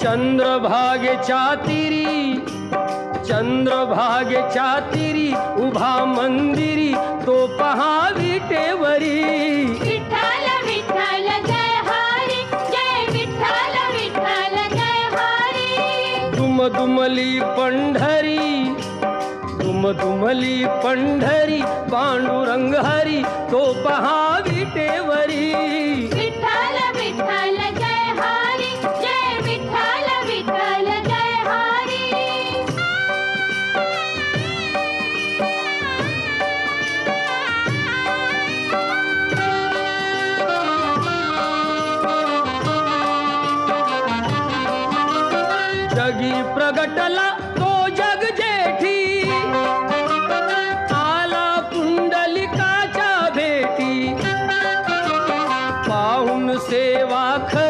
चंद्रभागेच्या तिरी चंद्रभागेच्या तिरी उभा मंदिरी तो पहा विटेवरी विठ्ठल विठ्ठल जय हरी जय विठ्ठल विठ्ठल जय हरी। दुमदुमली पंढरी दुमदुमली पंढरी पांडुरंग हरी तो पहा विटेवरी जगी प्रगटला तो जग जेठी. आला पुंडलिकाच्या भेटी. पाहून सेवा ख